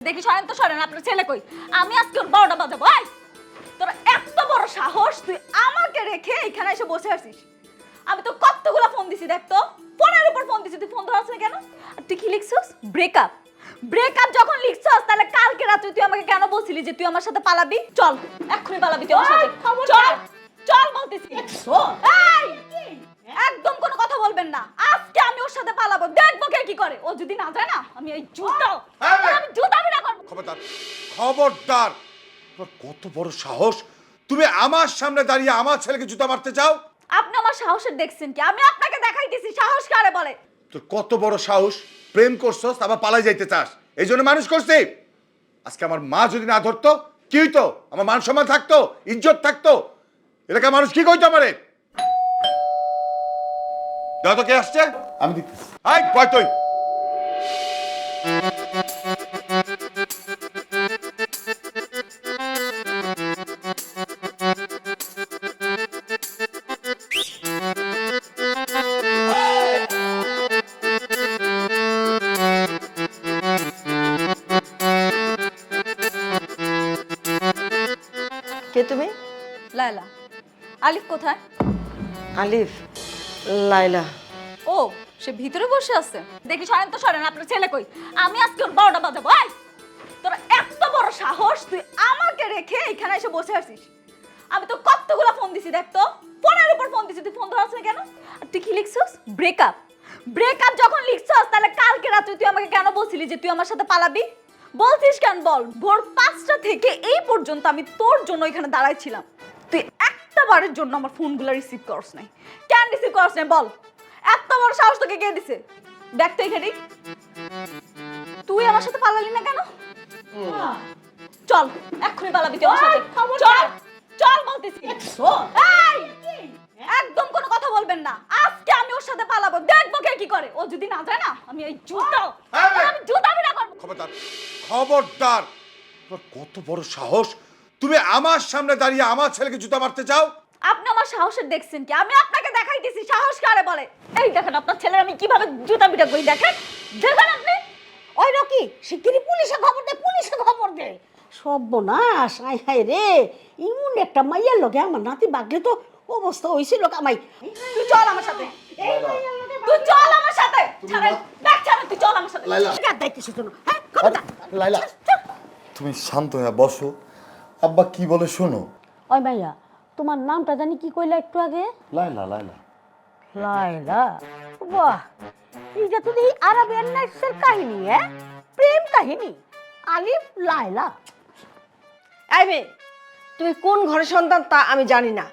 দেখি সরেন তো সরেন আপনার ছেলে কই? আমি আজকে ওর বারোটা বাজাবো আয় তোর এত বড় সাহস তুই আমাকে রেখে এখানে এসে বসে আছিস। আমি তো কতগুলো ফোন দিছি দেখ তো। ফোনের উপর ফোন দিছি তুই ফোন ধরাস না কেন? আর তুই কি লিখছস? ব্রেকআপ ব্রেকআপ যখন লিখছস তাহলে কালকে রাত্রে তুই আমাকে কেন বলছিলি যে তুই আমার সাথে পালাবি? চল এক্ষুনি পালাবি তুই আমার সাথে। চল চল বলতেছি। এই! একদম কোনো কথা বলবেন না। আজকে আমি ওর সাথে পালাবো। দেখব কে কি করে। ও যদি না যায় না আমি এই জুতো আমি জুতো আমি না করব। খবরদার খবরদার। তোমার কত বড় সাহস। তুমি আমার সামনে দাঁড়িয়ে আমার ছেলেকে জুতা মারতে চাও? আপনি আমার সাহসের দেখছেন কি? আমি আপনাকে দেখাই দেখাইতেছি সাহস কারে বলে? তোর কত বড় সাহস। প্রেম করছস আবার পালাই যাইতে চাস। এই জন্য মানুষ করছি। আজকে আমার মা যদি না ধরতো কি হইতো? আমার মান সম্মান থাকতো ইজ্জত থাকতো। এলাকার মানুষ কি কইতো আমারে? দাও তো কে আসছে? আমি দিতেছি। আই কয় তুই? কে তুমি? লায়লা। আলিফ কোথায়? আলিফ। লাইলা ও, সে ভিতরে বসে আছে। দেখি সরেন তো সরেন, আপনার ছেলে কই? আমি আজকে ওর বারোটা বাজাবো আয়। তোর এত বড় সাহস, তুই আমাকে রেখে এখানে এসে বসে আছিস। আমি তো কতগুলো ফোন দিছি, দেখ তো। ফোনের উপর ফোন দিছি, তুই ফোন ধরাস না কেন? তুই কি লিখছস? ব্রেকআপ ব্রেকআপ যখন লিখছস, তাহলে কালকে রাত্রে তুই আমাকে কেন বলছিলি যে তুই আমার সাথে পালাবি? বলছিস কেন বল? ভোর পাঁচটা থেকে এই পর্যন্ত আমি তোর জন্য এখানে দাঁড়াইছিলাম তুই একটা বারের জন্য আমার ফোনগুলো রিসিভ করস নাই। কেন রিসিভ করস নাই বল? এত বড় সাহস তোকে কে দিছে? দেখ তো এখানে তুই আমার সাথে পালালি না কেন? চল এক্ষুনি পালাবি তুই আমার সাথে চল চল বলতেছি। এই! একদম কোনো কথা বলবেন না। আজকে আমি ওর সাথে পালাবো। দেখব কে কি করে। ও যদি না যায় না আমি এই জুতো! আমি জুতো আমি না করব। খবরদার। খবরদার। তোমার কত বড় সাহস। তুমি আমার সামনে দাঁড়িয়ে আমার ছেলেকে জুতা মারতে চাও? আপনি আমার সাহসের দেখছেন কি? আমি আপনাকে দেখাইতেছি সাহস কারে বলে? এই দেখেন আপনার ছেলের আমি কীভাবে জুতা পিটা করি দেখেন? দেখেন আপনি? ওই রকি শিগগিরই পুলিশে খবর দে পুলিশে খবর দে। সর্বনাশ আই হায় রে ইমন একটা মাইয়ার লগে আমার নাতি বাগলে তো অবস্থা হয়েছিল কামাই। তুই চল আমার সাথে। তুই চল আমার সাথে। দেখ ছাড়েন তুই চল আমার সাথে। লাইলা। দেখতেছিস তো হ্যাঁ খবরদার। লাইলা। তুমি শান্ত হয়ে বসো। আব্বা কি বলে শোনো। ওই মাইয়া তোমার নামটা জানি কি কইলা একটু আগে? লাইলা লাইলা লাইলা বাহ! এইটা তো এই আরবের নাইসের কাহিনী হ্যাঁ প্রেম কাহিনী। আলিফ লাইলা এই মেয়ে তুমি কোন ঘরের সন্তান তা আমি জানি না।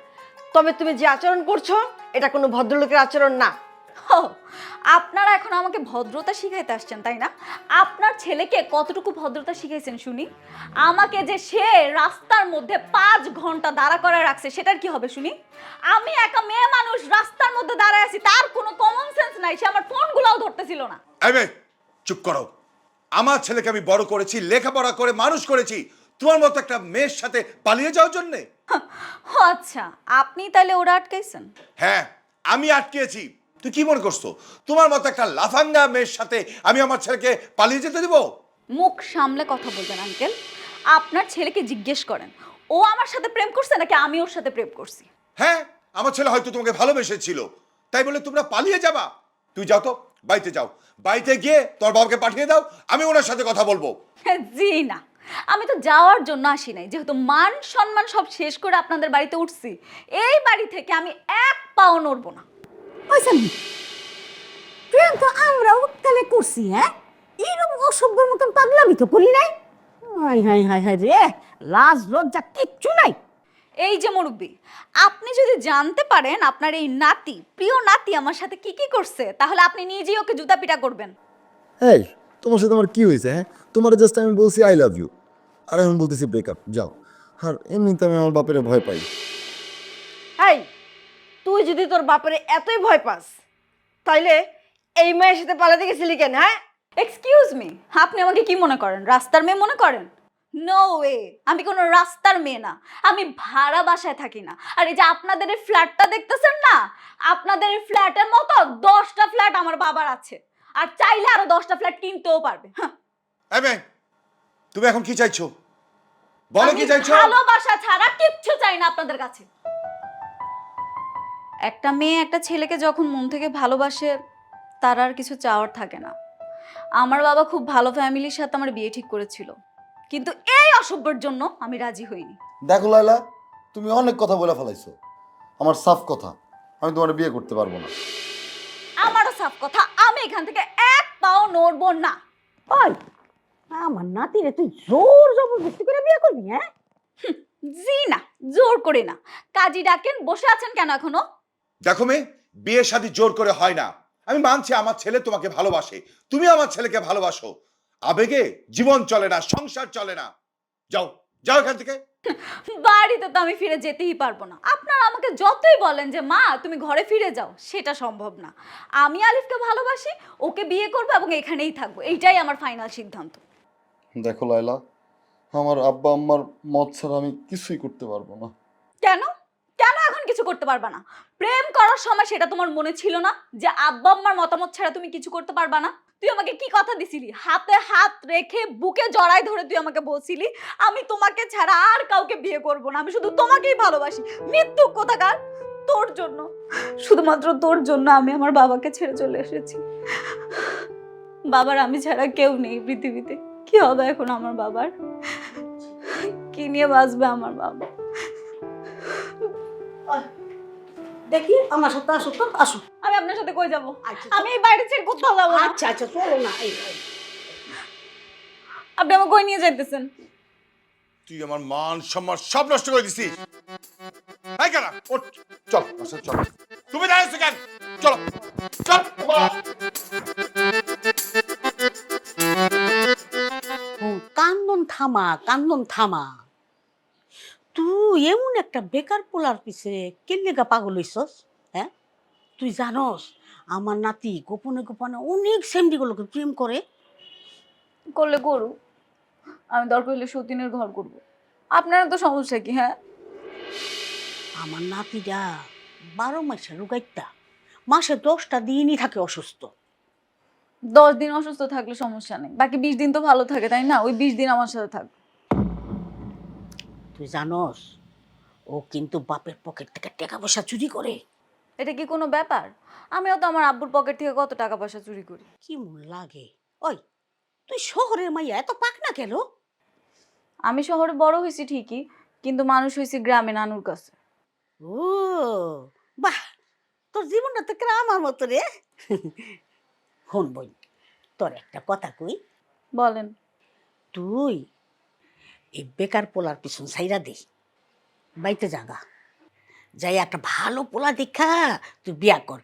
তবে তুমি যে আচরণ করছ এটা কোনো ভদ্রলোকের আচরণ না। আপনারা এখন আমাকে ভদ্রতা শিখাইতে আসছেন তাই না? আপনার ছেলেকে কতটুকু ভদ্রতা শিখাইছেন শুনি? আমাকে যে সে রাস্তার মধ্যে পাঁচ ঘণ্টা দাঁড়া করে রাখছে সেটার কি হবে শুনি? আমি একা মেয়ে মানুষ রাস্তার মধ্যে দাঁড়ায় আছি তার কোনো কমন সেন্স নাই সে আমার ফোনগুলোও ধরতেছিল না। চুপ করো। আমার ছেলেকে আমি বড় করেছি লেখাপড়া করে মানুষ করেছি তোমার মতো একটা মেয়ের সাথে পালিয়ে যাওয়ার জন্যে? আচ্ছা আপনি তাহলে ওরা আটকাইছেন? হ্যাঁ আমি আটকেছি। তুই কি মনে করছ? তোমার মতো একটা লাফাঙ্গা মেয়ের সাথে আমি আমার ছেলেকে পালিয়ে যেতে দিব? মুখ সামলে কথা বলবেন আঙ্কেল। আপনার ছেলেকে জিজ্ঞেস করেন ও আমার সাথে প্রেম করছে নাকি আমি ওর সাথে প্রেম করছি? হ্যাঁ আমার ছেলে হয়তো তোমাকে ভালোবেসেছিল। তাই বলে তোমরা পালিয়ে যাবা। তুই যাও তো বাড়িতে যাও। বাড়িতে গিয়ে তোর বাবাকে পাঠিয়ে দাও আমি ওনার সাথে কথা বলব। জি না। আমি তো যাওয়ার জন্য আসি নাই। যেহেতু মান সম্মান সব শেষ করে আপনাদের বাড়িতে উঠছি এই বাড়ি থেকে আমি এক পাও নড়বো না। প্রেম তো আমরাও তাহলে করছি হ্যাঁ? এইরকম অসভ্যের মতন পাগলামি তো করি নাই। হাই হাই হাই হাই রে লাজ লজ্জা কিচ্ছু নাই। এই যে মুরব্বী আপনি যদি জানতে পারেন আপনার এই নাতি প্রিয় নাতি আমার সাথে কি কি করছে তাহলে আপনি নিজেই ওকে জুতা পিটা করবেন। এই তোমার সাথে আমার কি হয়েছে হ্যাঁ? তোমার জাস্ট আমি বলছি আই লাভ ইউ আর এখন বলতেছি ব্রেকআপ যাও। আর এমনিতে আমি আমার বাপের ভয় পাই। এই তুই যদি তোর বাপের এতই ভয় পাস তাইলে এই মেয়ের সাথে পালাতে গেছিলি কেন হ্যাঁ? এক্সকিউজ মি আপনি আমাকে কি মনে করেন? রাস্তার মেয়ে মনে করেন? নো ওয়ে আমি কোনো রাস্তার মেয়ে না। আমি ভাড়া বাসায় থাকি না। আর এই যে আপনাদের এই ফ্ল্যাটটা দেখতেছেন না? আপনাদের এই ফ্ল্যাটের মতো দশটা ফ্ল্যাট আমার বাবার আছে। আর চাইলে আরও দশটা ফ্ল্যাট কিনতেও পারবে। হ্যাঁ। তুমি এখন কি চাইছো? বলো কি চাইছো? ভালোবাসা ছাড়া কিচ্ছু চাই না আপনাদের কাছে। একটা মেয়ে একটা ছেলেকে যখন মন থেকে ভালোবাসে তার আর কিছু চাওয়ার থাকে না। আমার বাবা খুব ভালো ফ্যামিলির সাথে আমার বিয়ে ঠিক করেছিল। কিন্তু এই অসভ্যের জন্য আমি রাজি হইনি। দেখো লাইলা তুমি অনেক কথা বলে ফেলাইছো। আমার সাফ কথা আমি তোমার বিয়ে করতে পারব না। আমারও সাফ কথা আমি এখান থেকে এক পাও নড়বো না। ওই আমার নাতিরে তুই জোর জবরদস্তি করে বিয়ে করবি হ্যাঁ? জি না জোর করে না। কাজী ডাকেন বসে আছেন কেন এখনও? দেখো মেয়ে বিয়ে শাদী জোর করে হয় না। আমি মানছি আমার ছেলে তোমাকে ভালোবাসে। তুমি আমার ছেলেকে ভালোবাসো। আবেগে জীবন চলে না সংসার চলে না। যাও যাও এখান থেকে। বাড়িতে তো আমি ফিরে যেতেই পারব না। আপনারা আমাকে যতই বলেন যে মা তুমি ঘরে ফিরে যাও সেটা সম্ভব না। আমি আলিফকে ভালোবাসি ওকে বিয়ে করব এবং এখানেই থাকব। এইটাই আমার ফাইনাল সিদ্ধান্ত। দেখো লাইলা আমার আব্বা আম্মার মত ছাড়া আমি কিছুই করতে পারব না। কেন? কিছু করতে পারবা না। প্রেম করার সময় সেটা তোমার মনে ছিল না যে আব্বা আম্মার মতামত ছাড়া তুমি কিছু করতে পারবা না। তুই আমাকে কি কথা দিছিলি? হাতে হাত রেখে বুকে জড়াই ধরে তুই আমাকে বলছিলি, আমি তোমাকে ছাড়া আর কাউকে বিয়ে করব না। আমি শুধু তোমাকেই ভালোবাসি। মৃত্যু কোথাকার? তোর জন্য। শুধুমাত্র তোর জন্য আমি আমার বাবাকে ছেড়ে চলে এসেছি। বাবার আমি ছাড়া কেউ নেই পৃথিবীতে। কি হবে এখন আমার বাবার? কি নিয়ে বাঁচবে আমার বাবা? দেখি আমার সাথে আসো তো আসো আমি আপনার সাথে কই যাব? আচ্ছা আমি এই বাইরে ছেড়ে কোথাও যাব না। আচ্ছা আচ্ছা চলো না এই। আপনি আমাকে কই নিয়ে যাইতেছেন? তুই আমার মান সম্মান সব নষ্ট করে দিছিস। এই কেন ওঠ চল আমার চল। তুমি দাঁড়িয়েছো কেন? চলো চল কান্দন থামা কান্দন থামা। তুই এমন একটা বেকার পোলার পিছে কেলেগা পাগল হইছস হ্যাঁ? তুই জানস আমার নাতি গোপনে গোপনে অনেক সেমডিগুলোকে প্রেম করে। করলে করু আমি দরকার হলে সতীনের ঘর করব। আপনারা তো সমস্যা কি হ্যাঁ? আমার নাতিটা বারো মাসে রোগাইতা মাসে দশটা দিনই থাকে অসুস্থ। দশ দিন অসুস্থ থাকলে সমস্যা নেই বাকি বিশ দিন তো ভালো থাকে তাই না? ওই বিশ দিন আমার সাথে থাক। তুই জানস ও কিন্তু বাপের পকেট থেকে টাকা পয়সা চুরি করে। এটা কি কোনো ব্যাপার? আমিও তো আমার আব্বুর পকেট থেকে কত টাকা পয়সা চুরি করি। কি মন লাগে? ওই তুই শহরের মাইয়া এত পাক না কেন? আমি শহরে বড় হয়েছি ঠিকই কিন্তু মানুষ হয়েছি গ্রামে নানুর কাছে। ও বাহ! তোর জীবনটা তো আমার মতো রে। হন বই তোর একটা কথা কই? বলেন। তুই এই বেকার পোলার পিছন সাইরা দে। বাইতে জাগা। যাই একটা ভালো পোলা দেখা তুই বিয়া কর।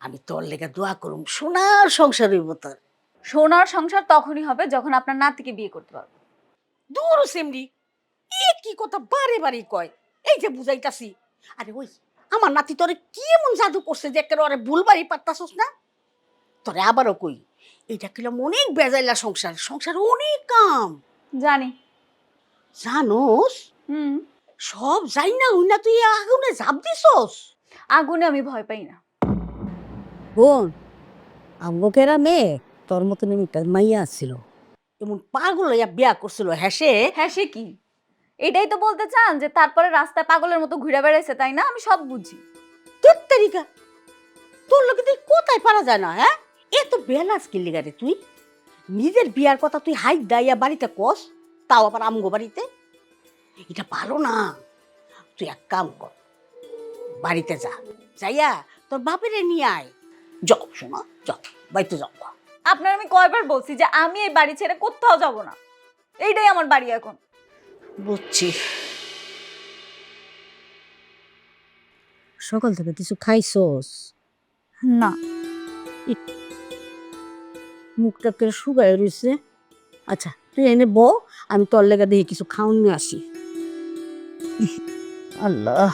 আমি তোর লেগে দোয়া করুম সোনার সংসার হইব তোর। সোনার সংসার তখনই হবে যখন আপনার নাতিকে বিয়ে করতে পারব। দূর সেমরি এ কি কথা বারে বারে কয়? এই যে বুঝাইতাছি। আরে ওই আমার নাতি তোরে কি এমন জাদু করছে যে একেবারে ভুল বাড়ি পারতাছস না? তোরে আবারও কই এইটা কিলাম অনেক বেজাইলা সংসার সংসার অনেক কাম। জানি। জানোস? হুম। সব যাই না হই না তুই আগুনে ঝাঁপ দিছস? আগুনে আমি ভয় পাই না। বোন আম্মকেরা মেয়ে তোর মতন একটা মাইয়া ছিল এমন পাগল হইয়া বিয়া করছিল হ্যাসে হ্যাঁ সে কি? এটাই তো বলতে চান যে তারপরে রাস্তায় পাগলের মতো ঘুরে বেড়াইছে তাই না? আমি সব বুঝি। তোর তারিকা তোর লোকে তুই কোথায় পারা যায় না হ্যাঁ? এত বেলাস কিনলি গারে তুই। নিজের বিয়ার কথা তুই হাইট দাইয়া বাড়িতে কস তাও আবার আমগো বাড়িতে? এটা ভালো না। তুই এক কাম কর বাড়িতে যা। যাইয়া তোর বাপেরে নিয়ে আয়। যাও শোনা যাও বাড়িতে যাও। আপনার আমি কয়বার বলছি যে আমি এই বাড়ি ছেড়ে কোথাও যাব না। এইটাই আমার বাড়ি এখন। বুঝছি। সকাল থেকে কিছু খাইছস? না। মুখটা করে শুকায় রয়েছে আচ্ছা তুই এনে বউ আমি তোর লেগে দেখি কিছু খাওয়ান নিয়ে আসি। আল্লাহ।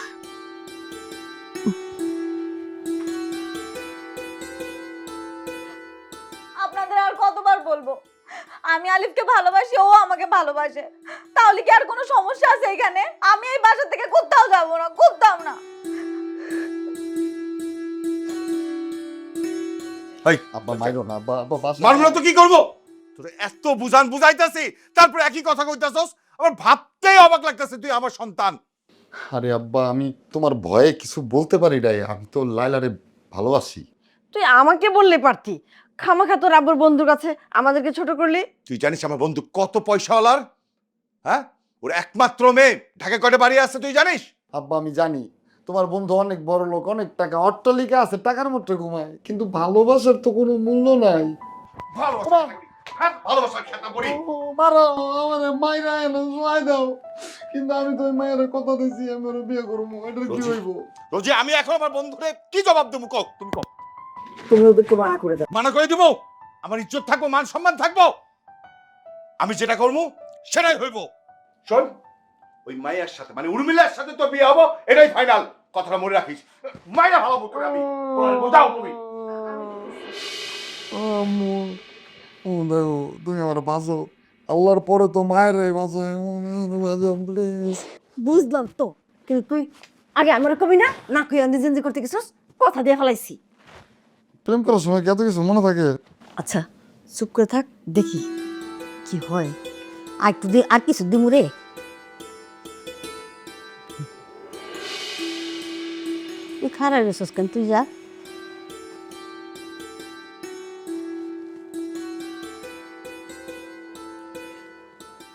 আপনাদের আর কতবার বলব? আমি আলিফকে ভালোবাসি ও আমাকে ভালোবাসে। তাহলে কি আর কোনো সমস্যা আছে এখানে? আমি এই বাসা থেকে কোথাও যাব না কোথাও না। এই আব্বা মাইরো না আব্বা আব্বা বাসা মারবো না তো কি করব? তোর এত বুঝান বুঝাইতাছি তারপর একই কথা কইতাছস আমার ভাবতেই অবাক লাগতাছে তুই আমার সন্তান। আরে আব্বা আমি তোমার ভয়ে কিছু বলতে পারি নাই। আমি তো লাইলারে ভালোবাসি। তুই আমাকে বললে পারতি। খামাখা তোর আব্বুর বন্ধুর কাছে আমাদেরকে ছোট করলি। তুই জানিস আমার বন্ধু কত পয়সাওয়ালার? হ্যাঁ? ওর একমাত্র মেয়ে। ঢাকা কয়টা বাড়ি আছে তুই জানিস? আব্বা আমি জানি। তোমার বন্ধু অনেক বড় লোক অনেক টাকা অট্টালিকা আছে টাকার মধ্যে ঘুমায় কিন্তু ভালোবাসার তো কোনো মূল্য নাই। ভালোবাসা হ্যাঁ ভালোবাসার খেতা পড়ি। ও, বাড়াও, আমারে মাইরা এনে দাও। কিন্তু আমি তো ওই মায়ের কথা দিছি আমি ওর বিয়ে করব এটা কি হইব? রোজি আমি এখন আমার বন্ধুরে কি জবাব দেবো কক তুমি কক তুমি ওদেরকে মানা করে দাও। মানা করে দিব? আমার ইজ্জত থাকব মান সম্মান থাকব? আমি যেটা করব সেটাই হইব। শোন ওই মায়ের সাথে মানে উর্মিলার সাথে তো বিয়ে হব এটাই ফাইনাল কথাটা মনে রাখিস। মায়েরা ভালো তোকে আমি। বোঝাও তুমি। আম্মু ও দেখো তুমি আমার বাঁচো। আল্লাহর পরে তো মায়ের প্লিজ বুঝলাম তো। কিন্তু তুই আগে আমার কবি না? না কই নিজে নিজে করতে গেছিস? কথা দিয়ে ফেলাইছি। প্রেম করার সময় কি এত কিছু মনে থাকে? আচ্ছা চুপ করে থাক দেখি কি হয়। আর একটু দি আর কিছু দিমু রে। তুই খারাপ রেছিস কেন? তুই যা।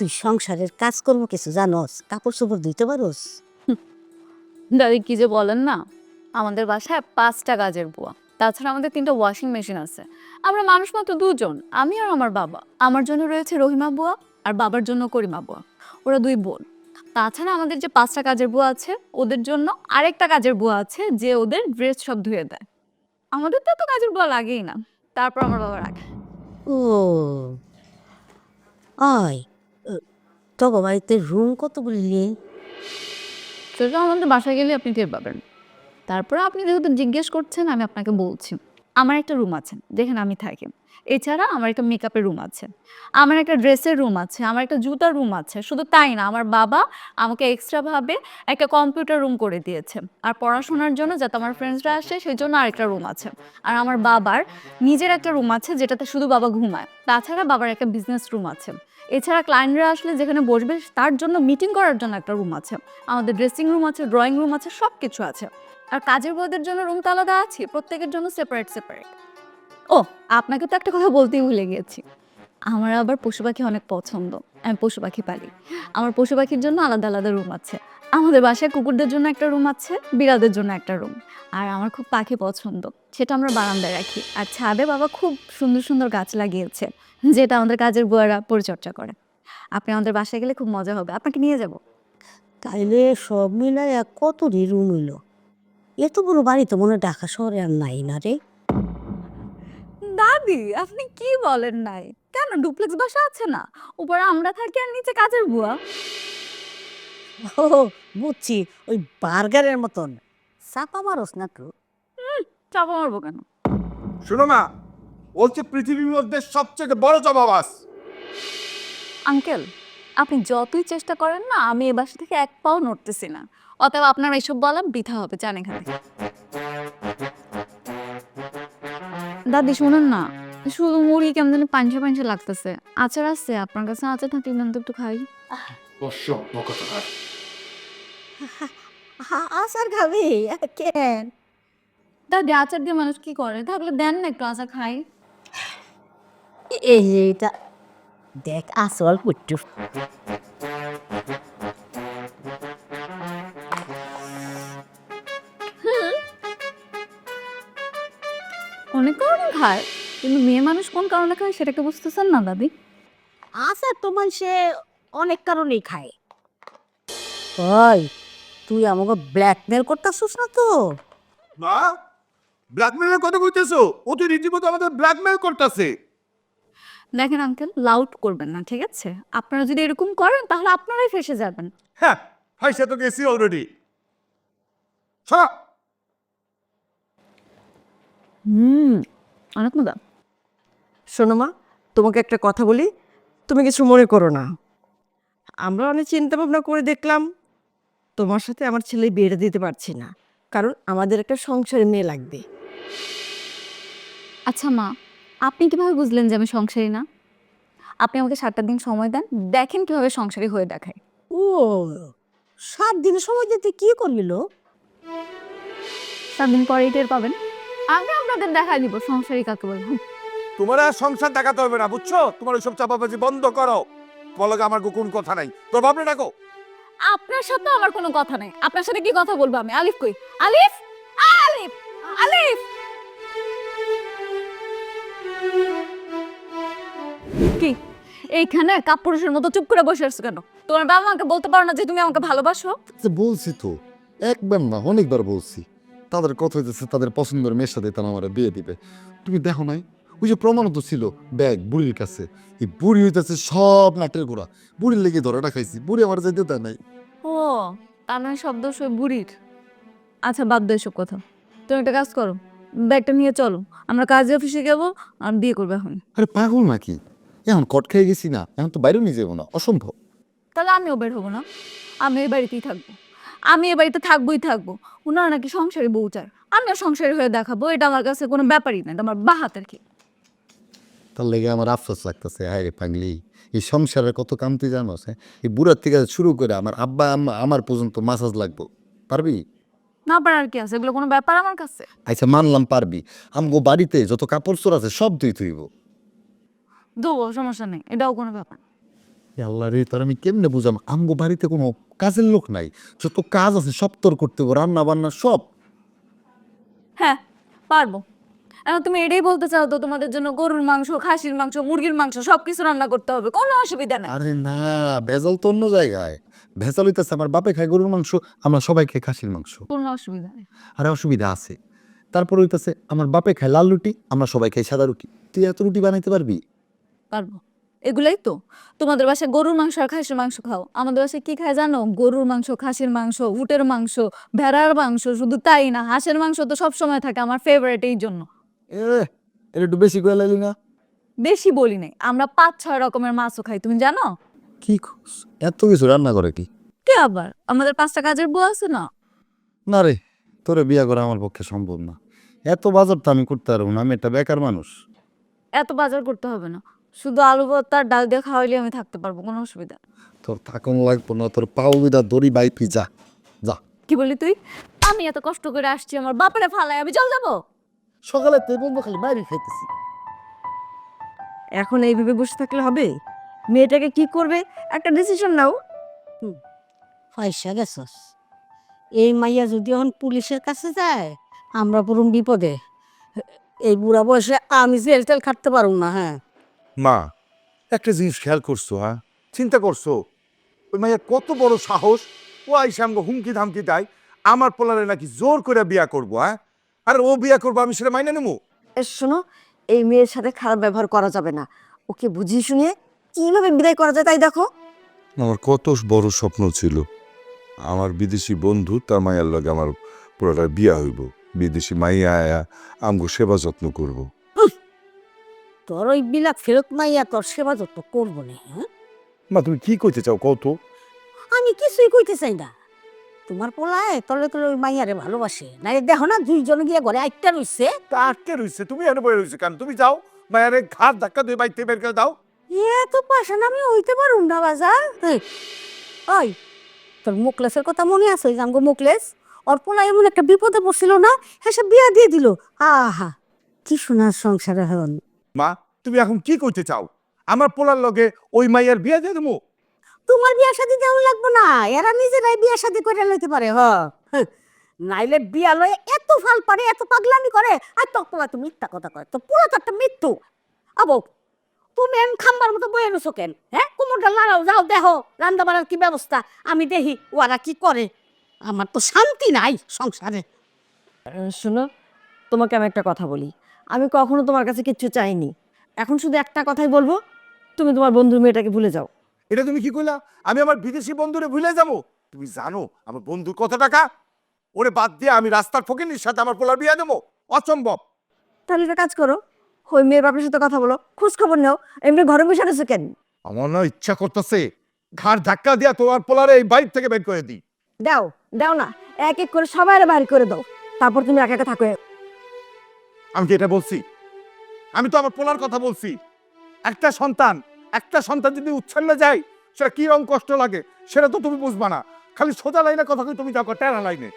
তুই সংসারের কাজকর্ম কিছু জানোস কাপড় চোপড় ধুইতে পারোস? দাদি কি যে বলেন না? আমাদের বাসায় পাঁচটা কাজের বুয়া তাছাড়া আমাদের তিনটা ওয়াশিং মেশিন আছে। আমরা মানুষ মাত্র দুজন আমি আর আমার বাবা। আমার জন্য রয়েছে রহিমা বুয়া আর বাবার জন্য করিমা বুয়া। ওরা দুই বোন। তাছাড়া আমাদের যে পাঁচটা কাজের বুয়া আছে ওদের জন্য আরেকটা কাজের বুয়া আছে যে ওদের ড্রেস সব ধুয়ে দেয়। আমাদের তো এত কাজের বুয়া লাগেই না। তারপর আমার বাবা রাখে। ও আয়। তগো বাড়িতে রুম কত বললি সেটা আমাদের বাসায় গেলে আপনি টের পাবেন। তারপরে আপনি যেহেতু জিজ্ঞেস করছেন, আমি আপনাকে বলছি। আমার একটা রুম আছে যেখানে আমি থাকি। এছাড়া আমার একটা মেকআপের রুম আছে। আমার একটা ড্রেসের রুম আছে, আমার একটা জুতার রুম আছে, শুধু তাই না, আমার বাবা আমাকে এক্সট্রাভাবে একটা কম্পিউটার রুম করে দিয়েছে। আর পড়াশোনার জন্য যাতে আমার ফ্রেন্ডসরা আসে, সেই জন্য আরেকটা রুম আছে। আর আমার বাবার নিজের একটা রুম আছে, যেটাতে শুধু বাবা ঘুমায়। তাছাড়া বাবার একটা বিজনেস রুম আছে। এছাড়া ক্লায়েন্টরা আসলে যেখানে বসবে, তার জন্য মিটিং করার জন্য একটা রুম আছে। আমাদের ড্রেসিং রুম আছে ড্রয়িং রুম আছে সব কিছু আছে। আর কাজের বউদের জন্য রুম তো আলাদা আছে প্রত্যেকের জন্য সেপারেট সেপারেট ও, আপনাকে তো একটা কথা বলতেই ভুলে গিয়েছি আমার আবার পশু পাখি অনেক পছন্দ। আমি পশু পাখি পালি। আমার পশু পাখির জন্য আলাদা আলাদা রুম আছে। আমাদের বাসায় কুকুরদের জন্য একটা রুম আছে, বিড়ালদের জন্য একটা রুম। আর আমার খুব পাখি পছন্দ। সেটা আমরা বারান্দায় রাখি। আর ছাদে বাবা খুব সুন্দর সুন্দর গাছ লাগিয়েছে, যেটা আমাদের কাজের বুয়ারা পরিচর্যা করে। আপনি আমাদের বাসায় গেলে খুব মজা হবে। আপনাকে নিয়ে যাব? তাইলে সব মিলাই কত রুম হইল? এত বড় বাড়ি তো মনে ঢাকা শহরে আর নাই না রে। দাদি আপনি কি বলেন নাই? কেন ডুপ্লেক্স বাসা আছে না? উপরে আমরা থাকি আর নিচে কাজের বুয়া। ও বুঝছি ওই বার্গারের মতন। চাপা মারস না তো চাপা মারবো কেন? শোনো না বলছে পৃথিবীর মধ্যে সবচেয়ে বড় জবাবাস আঙ্কেল আপনি যতই চেষ্টা করেন না আমি এ বাসা থেকে এক পাও নড়তেছি না। অতএব আপনার এসব বলা বৃথা হবে জান এখানে দাদি শুনুন না। শুধু মুড়ি কেমন জানি পাঞ্চা পাঞ্চা লাগতেছে। আচার আছে আপনার কাছে আচার থাকলে দেন তো একটু খাই। আসার খাবি? কেন? দাদি আচার দিয়ে মানুষ কি করে? থাকলে দেন না একটু আচার খাই। এই যে এটা। দেখ আসল পুট্টু খায় কিন্তু মেয়ে মানুষ কোন কারণে খায় সেটাকে বুঝতেছেন না দাদি? আসার তো মানুষে অনেক কারণেই খায়। ওই তুই আমাকে ব্ল্যাকমেল করতেছিস না তো? না ব্ল্যাকমেলের কথা কইতেছো? ও তো রীতিমতো আমাদের ব্ল্যাকমেল করতেছে। দেখেন আঙ্কেল লাউড করবেন না ঠিক আছে? আপনারা যদি এরকম করেন তাহলে আপনারাই ফেসে যাবেন। হ্যাঁ ফাইসা তো গেছি অলরেডি হুম অনেক মজা। শোনো মা তোমাকে একটা কথা বলি তুমি কিছু মনে করো না। আমরা অনেক চিন্তা ভাবনা করে দেখলাম তোমার সাথে আমার ছেলে বিয়েটা দিতে পারছি না কারণ আমাদের একটা সংসারে মেয়ে লাগবে। আচ্ছা মা আপনি কীভাবে বুঝলেন যে আমি সংসারী না? আপনি আমাকে সাতটা দিন সময় দেন দেখেন কীভাবে সংসারী হয়ে দেখায়। ও সাত দিন সময় দিতে কি করবি লো সাত দিন পরেই টের পাবেন। আমি আপনাদের দেখা দিব সংসারী কাকে বলে। তোমার আর সংসার দেখাতে হবে না বুঝছ? তোমার ওইসব চাপাবাজি বন্ধ করো। বলো আমার কোন কথা নাই। তোর ভাবলে ডাকো আপনার সাথে আমার কোনো কথা নাই। আপনার সাথে কি কথা বলব আমি? আলিফ কই? আলিফ? আলিফ! আলিফ! কি? এইখানে কাপুরুষের মতো চুপ করে বসে আছো কেন? তোমার বাবা আমাকে বলতে পারো না যে তুমি আমাকে ভালোবাসো? বলছি তো। একবার না অনেকবার বলছি। তাদের কথা হইতেছে তাদের পছন্দের মেয়ের সাথে তারা আমার বিয়ে দিবে। তুমি দেখো নাই? ওই যে প্রমাণ তো ছিল ব্যাগ বুড়ির কাছে। এই বুড়ি হইতেছে সব নাটের গোড়া। বুড়ির লেগে ধরাটা খাইছি বুড়ি আমার যাইতে দেয় নাই। ও তার মানে শব্দ সই বুড়ির? আচ্ছা বাদ দাও এসব কথা। তুমি একটা কাজ করো ব্যাগটা নিয়ে চলো। আমরা কাজে অফিসে যাব আর বিয়ে করবে এখন। আরে পাগল নাকি? এখন কট খেয়ে গেছি না এখন তো বাইরেও নিয়ে যাব না অসম্ভব। তাহলে আমিও বের হব না। আমি এই বাড়িতেই থাকব। আমি এই বাড়িতে থাকবোই থাকব। ওনারা নাকি সংসারী বউ চায় আমিও সংসারী হয়ে দেখাবো এটা আমার কাছে কোনো ব্যাপারই না এটা আমার বাহাতের কি তার লেগে আমার আফসোস লাগতেছে হায় রে পাগলি এই সংসারের কত কাম তুই জানোস হ্যাঁ? এই বুড়ার থেকে শুরু করে আমার আব্বা আম্মা আমার পর্যন্ত মাসাজ লাগবো। পারবি? না পারার কি আছে? এগুলো কোনো ব্যাপার আমার কাছে? আচ্ছা মানলাম পারবি। আমগো বাড়িতে যত কাপড় চোর আছে সব তুই তুইব দেবো সমস্যা নেই এটাও কোনো ব্যাপার না। আল্লাহ রে তার আমি কেমনে বুঝাম? আমগো বাড়িতে কোনো কাজের লোক নাই। যত কাজ আছে সব তোর করতে হবে রান্না বান্না সব। হ্যাঁ পারব। এখন তুমি এটাই বলতে চাও তো তোমাদের জন্য গরুর মাংস খাসির মাংস মুরগির মাংস রান্না করতে হবে। কোনো অসুবিধা নাই। আরে না ভেজাল তো অন্য জায়গায়। ভেজাল হইতেছে আমার বাপে খায় গরুর মাংস আমরা সবাই খাই খাসির মাংস। কোনো অসুবিধা নেই। আরে অসুবিধা আছে। তারপর হইতেছে আমার বাপে খায় লাল রুটি আমরা সবাই খাই সাদা রুটি। তুই এত রুটি বানাইতে পারবি? পারব। এগুলাই তো। তোমাদের বাসায় গরুর মাংস আর খাসির মাংস খাও। আমাদের বাসায় কি খায় জানো? গরুর মাংস খাসির মাংস উটের মাংস ভেড়ার মাংস শুধু তাই না হাঁসের মাংস তো সব সময় থাকে আমার ফেভারিট এই জন্য। এ এটা একটু বেশি করে লাইলি না? বেশি বলি নাই আমরা পাঁচ ছয় রকমের মাছও খাই তুমি জানো? কি খুস এত কিছু রান্না করে কি? কে আবার? আমাদের পাঁচটা কাজের বউ আছে না? না রে তোরে বিয়া করা আমার পক্ষে সম্ভব না। এত বাজার তো আমি করতে পারব না আমি একটা বেকার মানুষ। এত বাজার করতে হবে না। শুধু আলু ভর্তা আর ডাল দিয়ে খাওয়াইলে আমি থাকতে পারব কোনো অসুবিধা। তোর থাকুন লাগবো না তোর পাও বিদা দড়ি বাই তুই যা যা। কি বলি তুই? আমি এত কষ্ট করে আসছি আমার বাপরে ফালাই আমি চল যাব সকালে তুই বলব খালি বাইরে খাইতেছি। এখন এইভাবে বসে থাকলে হবে? মেয়েটাকে কি করবে? একটা ডিসিশন নাও। পয়সা গেছস। এই মাইয়া যদি এখন পুলিশের কাছে যায় আমরা পুরো বিপদে। এই বুড়া বয়সে আমি জেল টেল খাটতে পারব না হ্যাঁ? মা একটা জিনিস খেয়াল করছ হ্যাঁ? চিন্তা করছ ওই মাইয়া কত বড় সাহস ও আইসা আমাকে হুমকি ধামকি দেয় আমার পোলারে নাকি জোর করে বিয়া করব হ্যাঁ? আর ও বিয়া করব আমি সেটা মাইনে নেব? এ, শোনো এই মেয়ের সাথে খারাপ ব্যবহার করা যাবে না। ওকে বুঝিয়ে শুনিয়ে কীভাবে বিদায় করা যায় তাই দেখো। আমার কত বড় স্বপ্ন ছিল। আমার বিদেশি বন্ধু তার মায়ের লগে আমার পুরোটা বিয়া হইব। বিদেশি মাইয়া আয়া আমগো সেবা যত্ন করব। তোর ওই বিলাক ফেরত মাইয়া তোর সেবা যত্ন করব না হ্যাঁ? মা তুমি কি কইতে চাও? কত আমি কিছুই কইতে চাই না। তোমার পোলায় তলে তলে ওই মাইয়ারে ভালোবাসে। না দেখো না দুইজন গিয়ে ঘরে আইটা রইছে। তা আটকে রইছে তুমি এনে বয়ে রইছে কেন? তুমি যাও মায়ের ঘাট ধাক্কা দুই বাইতে বের করে দাও। এত পাশান আমি হইতে পারুম না বাজার। এই, ওই তোর মুকলেসের কথা মনে আছে? ওই জামগো মুকলেস? ওর পোলা এমন একটা বিপদে পড়ছিল না হেসে বিয়া দিয়ে দিল। আহা কি শোনার সংসারে হন মা তুমি এখন কি করতে চাও? আমার পোলার লগে ওই মাইয়ার বিয়া দিয়ে দেবো তোমার বিয়া শাদি দেওয়া লাগবে না। এরা নিজেরাই বিয়া শাদি করে লইতে পারে হ। হ্যাঁ। নাইলে বিয়া লয়ে এত ফাল পারে এত পাগলামি করে আর পোলা তো মিথ্যা কথা কয় তো পুরো তো একটা মৃত্যু। আবো তুমি এম খাম্বার মতো বয়ে এনেছো কেন? হ্যাঁ কুমুরটা লাড়াও যাও দেখো রান্না বাড়ার কি ব্যবস্থা? আমি দেখি ওরা কি করে। আমার তো শান্তি নাই সংসারে। শোনো তোমাকে আমি একটা কথা বলি। আমি কখনো তোমার কাছে কিচ্ছু চাইনি। এখন শুধু একটা কথাই বলব তুমি তোমার বন্ধুর মেয়েটাকে ভুলে যাও। এটা তুমি কি কইলা? আমি আমার বিদেশি বন্ধুরে ভুলে যাব? তুমি জানো আমার বন্ধুর কত টাকা ওরে বাদ দিয়ে আমি রাস্তার ফকিনির সাথে আমার পোলার বিয়ে দেবো? অসম্ভব তাহলে একটা কাজ করো ওই মেয়ের বাপের সাথে কথা বলো খোঁজ খবর নাও এমনি ঘরে বসে রয়েছে কেন? আমার না ইচ্ছা করতেছে ঘাড় ধাক্কা দিয়া তোমার পোলারে এই বাইর থেকে বের করে দিই। দাও দাও না এক এক করে সবাই বাড়ি করে দাও তারপর তুমি একা একা থাকো। আমি কি এটা বলছি আমি তো আমার পোলার কথা বলছি। একটা সন্তান একটা সন্তান যদি উচ্ছন্ন যায় সেটা কি রকম কষ্ট লাগে সেটা তো তুমি বুঝবা না। খালি সোজা লাইনে কথা কই তুমি যাও টেরা লাইনে।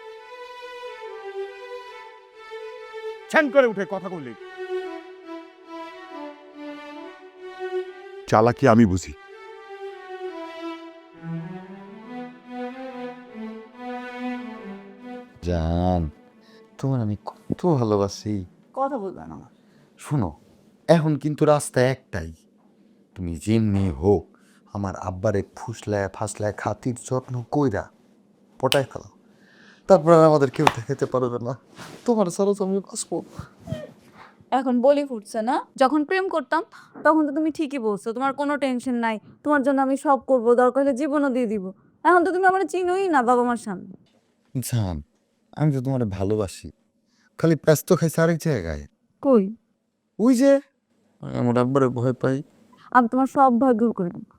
ছ্যান করে উঠে কথা বললি চালাকি আমি বুঝি। জান তোমার আমি কত ভালোবাসি। কথা বলবে না। শোনো এখন কিন্তু রাস্তা একটাই। তুমি যেমনি হোক আমার আব্বারে ফুসলায় ফাসলায় খাতির যত্ন কইরা পটায় ফেলো। তারপর আমাদের কেউ দেখাতে পারবে না। তোমার ছাড়া তো আমি বাঁচবো। এখন বলি ফুটছে না যখন প্রেম করতাম তখন তো তুমি ঠিকই বলছো তোমার কোনো টেনশন নাই তোমার জন্য আমি সব করব দরকার হলে জীবনও দিয়ে দিব। এখন তো তুমি আমার চিনোই না বাবা মার সামনে। জান আমি তো তোমার ভালোবাসি। খালি ব্যস্ত খাইছে আরেক জায়গায়। কই? ওই যে। আমার আব্বারে ভয় পাই। আমি তোমার সব ভাগ্য করে দেবো।